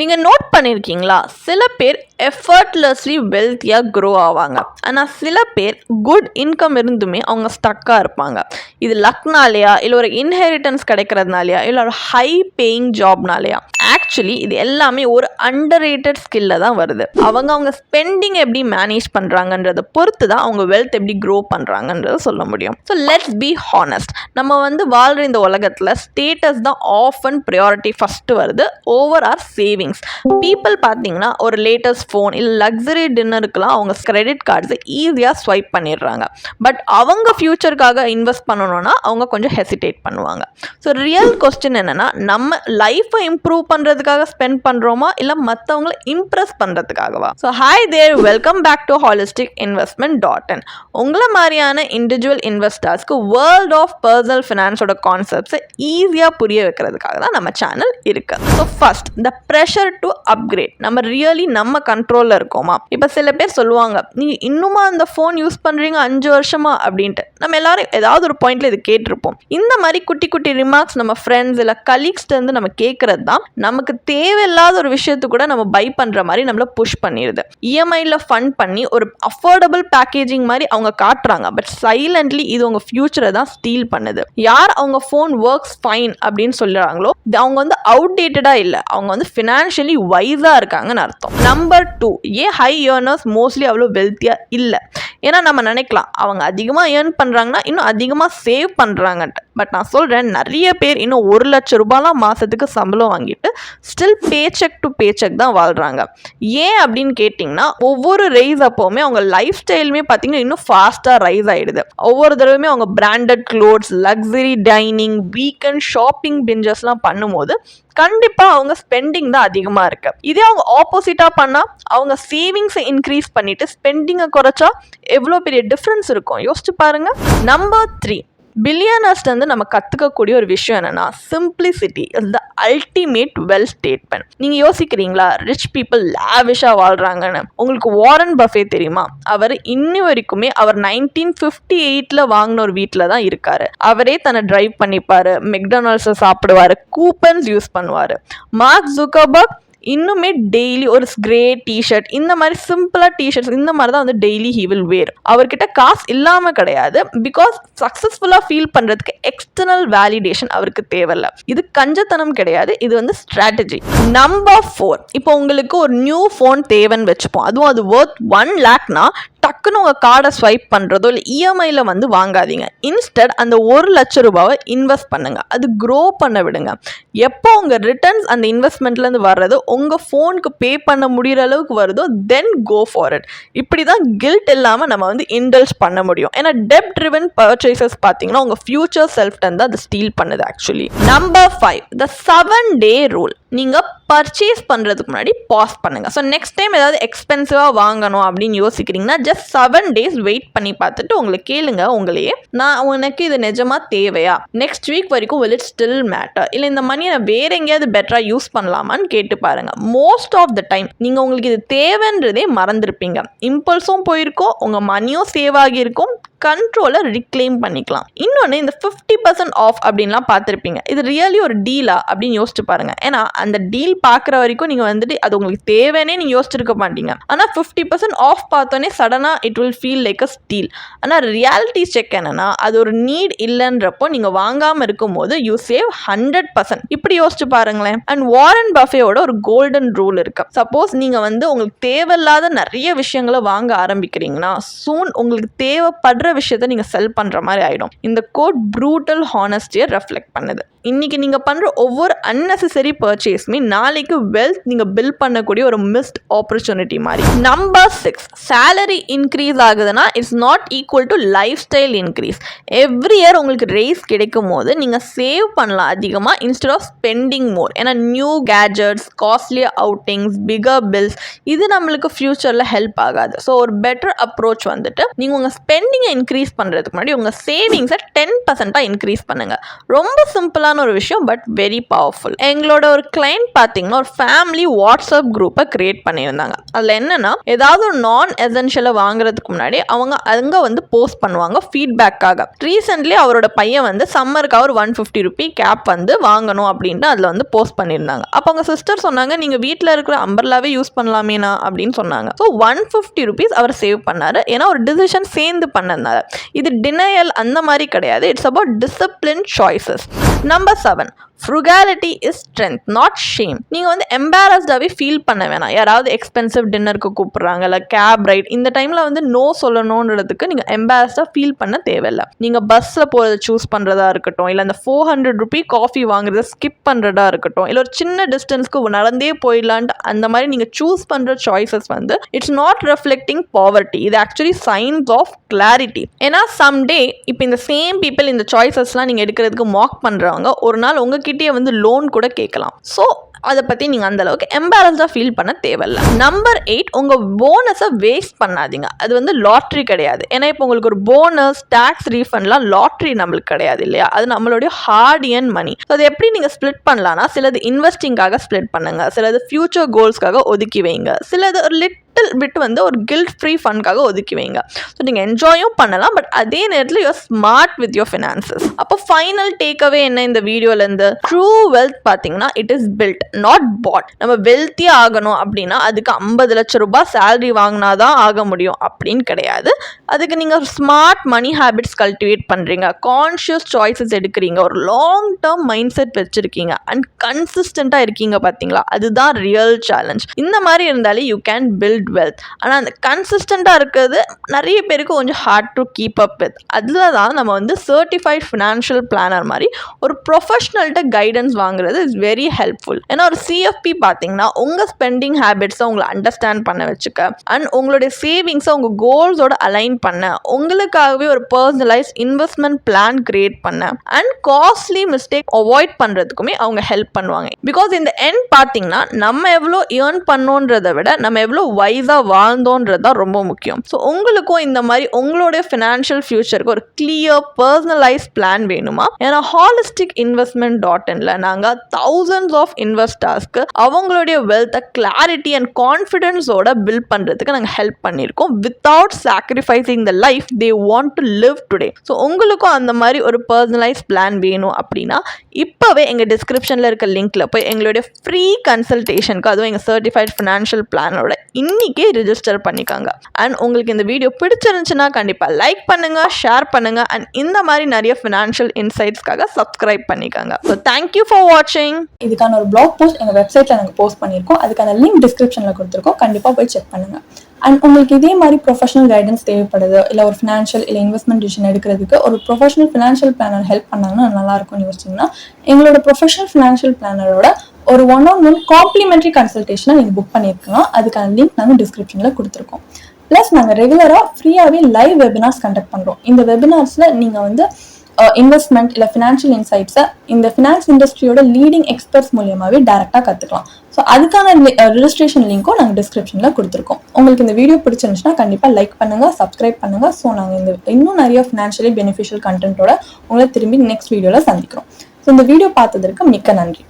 நீங்கள் நோட் பண்ணியிருக்கீங்களா சில பேர் எஃபர்ட்லெஸ்லி வெல்த்தியாக க்ரோ ஆவாங்க. ஆனால் சில பேர் குட் இன்கம் இருந்துமே அவங்க ஸ்டக்காக இருப்பாங்க. இது லக்னாலேயா இல்லை ஒரு இன்ஹெரிட்டன்ஸ் கிடைக்கிறதுனாலயா இல்லை ஒரு ஹை பேயிங் ஜாப்னாலயா ஆக்சுவலி இது எல்லாமே ஒரு அண்டர் ரேட்டட் ஸ்கில்ல தான் வருது. அவங்க அவங்க ஸ்பெண்டிங் எப்படி மேனேஜ் பண்ணுறாங்கன்றதை பொறுத்து தான் அவங்க வெல்த் எப்படி க்ரோ பண்ணுறாங்கன்றத சொல்ல முடியும். ஸோ லெட்ஸ் பி ஹானஸ்ட் நம்ம வந்து வாழ்கிற இந்த உலகத்தில் ஸ்டேட்டஸ் தான் ஆஃப் அண்ட் ப்ரியாரிட்டி ஃபஸ்ட்டு வருது. ஓவர் ஆர் சேவிங்ஸ் பீப்புள் பார்த்தீங்கன்னா ஒரு லேட்டஸ்ட் ஃபோன் இல்லை லக்ஸரி டின்னருக்குலாம் அவங்க கிரெடிட் கார்ட்ஸை ஈஸியாக ஸ்வைப் பண்ணிடுறாங்க. பட் அவங்க ஃப்யூச்சருக்காக இன்வெஸ்ட் பண்ணணும்னா அவங்க கொஞ்சம் ஹெசிடேட் பண்ணுவாங்க. ஸோ ரியல் கொஸ்டின் என்னென்னா நம்ம லைஃப்பை இம்ப்ரூவ் பண்ணுறதுக்காக ஸ்பெண்ட் பண்ணுறோமா இல்லை மற்றவங்கள impress பண்ணுறதுக்காகவா so hi there welcome back to holistic investment dot in உங்களை மாதிரியான இண்டிவிஜுவல் இன்வெஸ்டர்ஸ்க்கு வேர்ல்ட் ஆஃப் பர்சனல் ஃபினான்ஸோட கான்செப்ட்ஸை ஈஸியாக புரிய வைக்கிறதுக்காக தான் நம்ம சேனல் இருக்குது ஸோ ஃபர்ஸ்ட் இந்த ப்ரெஷர் டு அப்கிரேட் நம்ம ரியலி நம்ம கண்ட்ரோலில் இருக்கோமா? இப்போ சில பேர் சொல்லுவாங்க நீ இன்னுமா அந்த ஃபோன் யூஸ் பண்ணுறீங்க அஞ்சு வருஷமா? அப்படின்ட்டு. நம்ம எல்லாரும் ஏதாவது ஒரு பாயிண்ட்ல இது கேட்டிருப்போம். இந்த மாதிரி குட்டி குட்டி ரிமார்க்ஸ் நம்ம ஃப்ரெண்ட்ஸ் இல்லை கலீக்ஸ்லேருந்து நம்ம கேட்குறது தான் நமக்கு தேவையில்லாத ஒரு விஷயத்து கூட நம்ம பை பண்ணுற மாதிரி நம்மளை புஷ் பண்ணிடுது இஎம்ஐயில் ஃபண்ட் பண்ணி ஒரு அஃபோர்டபுள் பேக்கேஜிங் மாதிரி அவங்க காட்டுறாங்க. பட் சைலண்ட்லி இது உங்கள் ஃபியூச்சரை தான் ஸ்டீல் பண்ணுது. யார் அவங்க ஃபோன் ஒர்க்ஸ் ஃபைன் அப்படின்னு சொல்கிறாங்களோ அவங்க வந்து அவுடேட்டடாக இல்லை. அவங்க வந்து ஃபினான்ஷியலி வைஸாக இருக்காங்கன்னு அர்த்தம். நம்பர் டூ ஏன் ஹை ஏர்னர்ஸ் மோஸ்ட்லி அவ்வளோ வெல்த்தியாக இல்லை? ஏன்னா நம்ம நினைக்கலாம் அவங்க அதிகமாக ஏர்ன் பண்ணுறாங்கன்னா இன்னும் அதிகமாக சேவ் பண்ணுறாங்கன்ட்டு பட் நான் சொல்கிறேன் நிறைய பேர் இன்னும் ஒரு லட்ச ரூபாய்லாம் மாதத்துக்கு சம்பளம் வாங்கிட்டு ஸ்டில் பேச்செக் டு பேச்செக் தான் வாழ்கிறாங்க ஏன் அப்படின்னு கேட்டிங்கன்னா ஒவ்வொரு ரைஸ் அப்போவுமே அவங்க லைஃப் ஸ்டைலுமே பார்த்தீங்கன்னா இன்னும் ஃபாஸ்ட்டாக ரைஸ் ஆகிடுது ஒவ்வொரு தடவையுமே அவங்க branded clothes luxury dining weekend shopping பிஞ்சஸ்லாம் பண்ணும்போது கண்டிப்பாக அவங்க ஸ்பெண்டிங் தான் அதிகமாக இருக்கு. இதே அவங்க ஆப்போசிட்டாக பண்ணால் அவங்க சேவிங்ஸை இன்க்ரீஸ் பண்ணிட்டு ஸ்பெண்டிங்கை குறைச்சா எவ்வளோ பெரிய டிஃப்ரென்ஸ் இருக்கும்? யோசிச்சு பாருங்க. நம்பர் த்ரீ பில்லியனர்ஸ்லேருந்து நம்ம கற்றுக்கக்கூடிய ஒரு விஷயம் என்னென்னா simplicity is the ultimate well statement நீங்கள் யோசிக்கிறீங்களா ரிச் பீப்புள் லேவிஷாக வாழ்கிறாங்கன்னு உங்களுக்கு வாரன் பஃபே தெரியுமா? அவர் இன்னி வரைக்குமே அவர் நைன்டீன் ஃபிஃப்டி எயிட்டில் வாங்கின ஒரு வீட்டில் தான் இருக்கார். அவரே தன்னை டிரைவ் பண்ணிப்பார் மெக்டொனால்ட்ஸை சாப்பிடுவார் கூப்பன்ஸ் யூஸ் பண்ணுவார். மார்க் ஜுக்கர்பர்க் இன்னுமே டெய்லி ஒரு கிரே டிஷர்ட் இந்த மாதிரி சிம்பிளாக டிஷர்ட்ஸ் இந்த மாதிரி தான் வந்து டெய்லி ஹி வில் வேர் அவர்கிட்ட காசு இல்லாமல் கிடையாது. பிகாஸ் சக்ஸஸ்ஃபுல்லாக ஃபீல் பண்ணுறதுக்கு எக்ஸ்டர்னல் வேலிடேஷன் அவருக்கு தேவையில்ல. இது கஞ்சத்தனம் கிடையாது. இது வந்து ஸ்ட்ராட்டஜி நம்பர் ஃபோர் இப்போ உங்களுக்கு ஒரு நியூ ஃபோன் தேவைன்னு வச்சுப்போம். அதுவும் அது ஒர்த் ஒன் லேக்னா டக்குன்னு உங்கள் கார்டை ஸ்வைப் பண்ணுறதோ இல்லை இஎம்ஐயில் வந்து வாங்காதீங்க. இன்ஸ்டட் அந்த ஒரு லட்ச ரூபாவை இன்வெஸ்ட் பண்ணுங்கள் அது க்ரோ பண்ண விடுங்க. எப்போ உங்கள் ரிட்டர்ன்ஸ் அந்த இன்வெஸ்ட்மெண்ட்லேருந்து வர்றதோ உங்கள் ஃபோனுக்கு பே பண்ண முடிகிற அளவுக்கு வருதோ தென் கோ ஃபார் இட் இப்படி தான் கில்ட் இல்லாமல் நம்ம வந்து இன்டல்ஸ் பண்ண முடியும். ஏன்னா டெப் ட்ரிவன் பர்ச்சேசஸ் பார்த்தீங்கன்னா உங்கள் ஃபியூச்சர் செல்ஃப் தான் அது ஸ்டீல் பண்ணுது actually number five the seven day rule நீங்கள் பர்ச்சேஸ் பண்ணுறதுக்கு முன்னாடி பாஸ் பண்ணுங்கள் ஸோ நெக்ஸ்ட் டைம் ஏதாவது எக்ஸ்பென்சிவாக வாங்கணும் அப்படின்னு யோசிக்கிறீங்கன்னா ஜஸ்ட் செவன் டேஸ் வெயிட் பண்ணி பார்த்துட்டு உங்களை கேளுங்க உங்களையே. நான் உனக்கு இது நிஜமாக தேவையா? நெக்ஸ்ட் வீக் வரைக்கும் வில் இட் ஸ்டில் மேட்டர் இல்லை இந்த மணியை நான் வேற எங்கேயாவது பெட்டராக யூஸ் பண்ணலாமான்னு கேட்டு பாருங்கள் மோஸ்ட் ஆஃப் த டைம் நீங்கள் உங்களுக்கு இது தேவைன்றதே மறந்துருப்பீங்க. இம்பல்ஸும் போயிருக்கோம் உங்கள் மணியும் சேவ் ஆகியிருக்கும். கண்ட்ரோலை ரிக்ளைம் பண்ணிக்கலாம். இன்னொன்று இந்த ஃபிஃப்டி பர்சன்ட் ஆஃப் அப்படின்லாம் பார்த்துருப்பீங்க. இது ரியலி ஒரு டீலா அப்படின்னு யோசிச்சு பாருங்கள் ஏன்னா அந்த டீல் பார்க்குற வரைக்கும் நீங்கள் வந்துட்டு அது உங்களுக்கு தேவைன்னே நீங்கள் யோசிச்சிருக்க மாட்டீங்க. ஆனால் ஃபிஃப்டி பர்சன்ட் ஆஃப் பார்த்தோன்னே சடனாக it will feel like a steal ஆனால் ரியாலிட்டி செக் என்னன்னா அது ஒரு நீட் இல்லைன்றப்போ நீங்கள் வாங்காமல் இருக்கும்போது யூ சேவ் ஹண்ட்ரட் பர்சன்ட் இப்படி யோசிச்சு பாருங்களேன். அண்ட் வாரன் பஃபேயோட ஒரு கோல்டன் ரூல் இருக்கு. சப்போஸ் நீங்கள் வந்து உங்களுக்கு தேவையில்லாத நிறைய விஷயங்களை வாங்க ஆரம்பிக்கிறீங்கன்னா சூன் உங்களுக்கு தேவைப்படுற விஷயத்த நீங்கள் செல் பண்ணுற மாதிரி ஆகிடும் இந்த கோட் ப்ரூட்டல் ஹானஸ்டியை ரெஃப்ளெக்ட் பண்ணுது. இன்னைக்கு நீங்கள் பண்ணுற ஒவ்வொரு அன்னெசரி பர்ச்சேஸுமே நாளைக்கு வெல்த் நீங்கள் பில் பண்ணக்கூடிய ஒரு மிஸ்ட் ஆப்பர்ச்சுனிட்டி மாதிரி. நம்பர் சிக்ஸ் சேலரி இன்க்ரீஸ் ஆகுதுன்னா it's not equal to lifestyle increase every year உங்களுக்கு ரேஸ் கிடைக்கும் போது நீங்கள் சேவ் பண்ணலாம் அதிகமாக இன்ஸ்டெட் ஆஃப் ஸ்பெண்டிங் மோர் ஏன்னா new gadgets costly outings bigger bills இது நம்மளுக்கு ஃப்யூச்சரில் ஹெல்ப் ஆகாது. ஸோ ஒரு பெட்டர் அப்ரோச் வந்துட்டு நீங்கள் உங்கள் ஸ்பெண்டிங்கை இன்க்ரீஸ் பண்ணுறதுக்கு முன்னாடி உங்கள் சேவிங்ஸை டென் பர்சன்ட்டாக இன்க்ரீஸ் பண்ணுங்கள் ரொம்ப சிம்பிளான ஒரு விஷயம் பட் வெரி பவர்ஃபுல் எங்களோட ஒரு கிளைண்ட் பார்த்தீங்கன்னா ஒரு ஃபேமிலி வாட்ஸ்அப் குரூப்பை க்ரியேட் பண்ணியிருந்தாங்க. அதில் என்னென்னா ஏதாவது ஒரு நான் எசென்ஷியலை வாங்குறதுக்கு முன்னாடி அவங்க அங்கே வந்து போஸ்ட் பண்ணுவாங்க ஃபீட்பேக்காக ரீசெண்ட்லி அவரோட பையன் வந்து சம்மருக்காக ஒரு ஒன் ஃபிஃப்டி ருபி கேப் வந்து வாங்கணும் அப்படின்ட்டு அதில் வந்து போஸ்ட் பண்ணியிருந்தாங்க. அப்போ அவங்க சிஸ்டர் சொன்னாங்க நீங்கள் வீட்டில் இருக்கிற அம்பர்லாவே யூஸ் பண்ணலாமேனா அப்படின்னு சொன்னாங்க. ஸோ ஒன் ஃபிஃப்டி ருபீஸ் அவர் சேவ் பண்ணார். ஏன்னா ஒரு டிசிஷன் சேர்ந்து அதனால் இது டினையல் அந்த மாதிரி கிடையாது. It's about discipline choices number seven frugality is strength not shame நீங்கள் வந்து எம்பாரஸ்டாகவே ஃபீல் பண்ண வேணாம். யாராவது எக்ஸ்பென்சிவ் டின்னருக்கு கூப்பிட்றாங்க இல்லை கேப் ரைட் இந்த டைமில் வந்து நோ சொல்லணுன்றதுக்கு நீங்கள் எம்பாரஸ்டாக ஃபீல் பண்ண தேவையில்லை. நீங்கள் பஸ்ஸில் போகிறத சூஸ் பண்ணுறதா இருக்கட்டும் இல்லை அந்த ஃபோர் ஹண்ட்ரட் ருபி காஃபி வாங்குறத ஸ்கிப் பண்ணுறதா இருக்கட்டும் இல்லை ஒரு சின்ன டிஸ்டன்ஸ்க்கு நடந்தே போயிடலான்ட்டு அந்த மாதிரி நீங்கள் சூஸ் பண்ணுற சாய்ஸஸ் வந்து இட்ஸ் நாட் ரெஃப்ளெக்டிங் பாவர்ட்டி இது ஆக்சுவலி சைன்ஸ் ஆஃப் கிளாரிட்டி ஏன்னா சம்டே இப்போ இந்த சேம் பீப்புள் இந்த சாய்ஸஸ்லாம் நீங்கள் எடுக்கிறதுக்கு மாக் பண்ணுறவங்க ஒரு நாள் உங்ககிட்டயே வந்து லோன் கூட கேட்கலாம். ஸோ அதை பற்றி நீங்கள் அந்த அளவுக்கு ஃபீல் பண்ண தேவையில்ல. நம்பர் எயிட் உங்கள் போனஸை வேஸ்ட் பண்ணாதீங்க. அது வந்து லாட்ரி கிடையாது. ஏன்னா இப்போ உங்களுக்கு ஒரு போனஸ் டேக்ஸ் ரீஃபண்ட்லாம் லாட்ரி நம்மளுக்கு கிடையாது இல்லையா? அது நம்மளுடைய ஹார்ட் என் மணி ஸோ அது எப்படி நீங்கள் ஸ்ப்ளிட் பண்ணலான்னா சிலது இன்வெஸ்டிங்காக ஸ்ப்ளிட் பண்ணுங்கள் சிலது ஃபியூச்சர் கோல்ஸ்க்காக ஒதுக்கி வைங்க. சிலது ஒரு லிட் லிட்டில் பிட் வந்து ஒரு கில்ட் ஃப்ரீ ஃபண்ட்காக ஒதுக்கி வைங்க ஸோ நீங்கள் என்ஜாயும் பண்ணலாம் பட் அதே நேரத்தில் you're smart with your finances அப்போ ஃபைனல் டேக்அவே என்ன இந்த வீடியோலேருந்து? ட்ரூ வெல்த் பார்த்தீங்கன்னா it is built not bought நம்ம வெல்த்தியாக ஆகணும் அப்படின்னா அதுக்கு ஐம்பது லட்ச ரூபாய் சேலரி வாங்கினா தான் ஆக முடியும் அப்படின்னு கிடையாது. அதுக்கு நீங்கள் ஸ்மார்ட் மணி ஹேபிட்ஸ் கல்டிவேட் பண்ணுறீங்க கான்ஷியஸ் சாய்ஸஸ் எடுக்கிறீங்க. ஒரு லாங் டேர்ம் மைண்ட் செட் வச்சுருக்கீங்க அண்ட் கன்சிஸ்டண்ட்டாக இருக்கீங்க பார்த்தீங்களா அதுதான் ரியல் சேலஞ்ச் இந்த மாதிரி இருந்தாலே யூ கேன் பில்ட் வெல்த் ஆனால் அந்த கன்சிஸ்டண்ட்டாக இருக்கிறது நிறைய பேருக்கு கொஞ்சம் hard to keep up with அதில் தான் நம்ம வந்து சர்டிஃபைட் ஃபினான்ஷியல் பிளானர் மாதிரி ஒரு ப்ரொஃபஷ்னல்கிட்ட கைடன்ஸ் வாங்குறது இஸ் வெரி ஹெல்ப்ஃபுல் ஏன்னா ஒரு சிஎஃப்பி பார்த்தீங்கன்னா உங்கள் ஸ்பெண்டிங் ஹேபிட்ஸை உங்களை அண்டர்ஸ்டாண்ட் பண்ண வச்சுக்க. அண்ட் உங்களுடைய சேவிங்ஸை உங்கள் கோல்ஸோட அலைன் பண்ண. உங்களுக்காகவே ஒரு பர்சனலைஸ் இன்வெஸ்ட்மெண்ட் பிளான் கிரியேட் பண்ண. அண்ட் காஸ்ட்லி மிஸ்டேக் அவாய்ட் பண்ணுறதுக்குமே அவங்க ஹெல்ப் பண்ணுவாங்க. பிகாஸ் இந்த எண்ட் பார்த்தீங்கன்னா நம்ம எவ்வளோ ஏர்ன் பண்ணோன்றதை விட நம்ம எவ்வளோ வைஸாக வாழ்ந்தோன்றது தான் ரொம்ப முக்கியம். ஸோ உங்களுக்கும் இந்த மாதிரி உங்களுடைய ஃபினான்ஷியல் ஃபியூச்சருக்கு ஒரு கிளியர் பர்சனலைஸ் பிளான் வேணுமா? ஏன்னா ஹாலிஸ்டிக் இன்வெஸ்ட்மெண்ட் டாட் இன்ல நாங்கள் தௌசண்ட்ஸ் ஆஃப் இன்வெஸ்டர்ஸ்க்கு அவங்களுடைய வெல்த்தை கிளாரிட்டி அண்ட் கான்ஃபிடென்ஸோட பில்ட் பண்ணுறதுக்கு நாங்கள் ஹெல்ப் பண்ணியிருக்கோம். Without sacrificing the life they want to live today so உங்களுக்கும் அந்த மாதிரி ஒரு பர்சனலைஸ் பிளான் வேணும் அப்படின்னா இப்போவே எங்கள் டிஸ்கிரிப்ஷனில் இருக்க லிங்க்ல போய் எங்களுடைய ஃப்ரீ கன்சல்டேஷனுக்கு அதுவும் எங்கள் சர்டிஃபைட் ஃபினான்ஷியல் பிளானோட இன்றைக்கே ரிஜிஸ்டர் பண்ணிக்கோங்க. அண்ட் உங்களுக்கு இந்த வீடியோ பிடிச்சிருந்துச்சுன்னா கண்டிப்பாக லைக் பண்ணுங்கள் ஷேர் பண்ணுங்கள் அண்ட் இந்த மாதிரி நிறைய ஃபினான்ஷியல் இன்சைட்ஸ்க்காக சப்ஸ்கிரைப் பண்ணிக்கோங்க. ஸோ தேங்க்யூ ஃபார் வாட்சிங் இதுக்கான ஒரு பிளாக் போஸ்ட் எங்கள் வெப்சைட்டில் நாங்கள் போஸ்ட் பண்ணியிருக்கோம். அதுக்கான லிங்க் டிஸ்கிரிப்ஷனில் கொடுத்துருக்கோம். கண்டிப்பாக போய் செக் பண்ணுங்கள் அண்ட் உங்களுக்கு இதே மாதிரி ப்ரொஃபஷனல் கைடன்ஸ் தேவைப்படுது இல்லை ஒரு ஃபினான்ஷியல் இல்லை இன்வெஸ்ட்மெண்ட் டிசிஷன் எடுக்கிறதுக்கு ஒரு ப்ரொஃபஷனல் ஃபினான்ஷியல் பிளானர் ஹெல்ப் பண்ணாங்கன்னா நல்லா இருக்கும்னு யோசிச்சிங்கன்னா எங்களோட ப்ரொஃபஷனல் ஃபினான்ஷியல் பிளானரோட ஒரு ஒன் ஆன் ஒன் காம்ப்ளிமெண்ட்ரி கன்சல்டேஷனை நீங்கள் புக் பண்ணியிருக்கலாம் அதுக்கான லிங்க் நாங்கள் டிஸ்கிரிப்ஷனில் கொடுத்துருக்கோம். ப்ளஸ் நாங்கள் ரெகுலராக ஃப்ரீயாகவே லைவ் வெபினார்ஸ் கண்டக்ட் பண்ணுறோம் இந்த வெபினார்ஸில் நீங்கள் வந்து இன்வெஸ்ட்மெண்ட் இல்லை ஃபினான்ஷியல் இன்சைட்ஸை இந்த ஃபினான்ஸ் இண்டஸ்ட்ரியோட லீடிங் எக்ஸ்பர்ட்ஸ் மூலியமாகவே டேரெக்டாக கற்றுக்கலாம் ஸோ அதுக்கான ரிஜிஸ்ட்ரேஷன் லிங்க்கும் நாங்கள் டிஸ்கிரிப்ஷனில் கொடுத்துருக்கோம். உங்களுக்கு இந்த வீடியோ பிடிச்சிருந்துச்சுன்னா கண்டிப்பாக லைக் பண்ணுங்கள் சப்ஸ்கிரைப் பண்ணுங்கள் ஸோ நாங்கள் இந்த இன்னும் நிறைய ஃபினான்ஷியலி பெனிஃபிஷியல் கண்டென்ட்டோட உங்களை திரும்பி நெக்ஸ்ட் வீடியோவில் சந்திக்கிறோம். ஸோ இந்த வீடியோ பார்த்ததற்கு மிக்க நன்றி.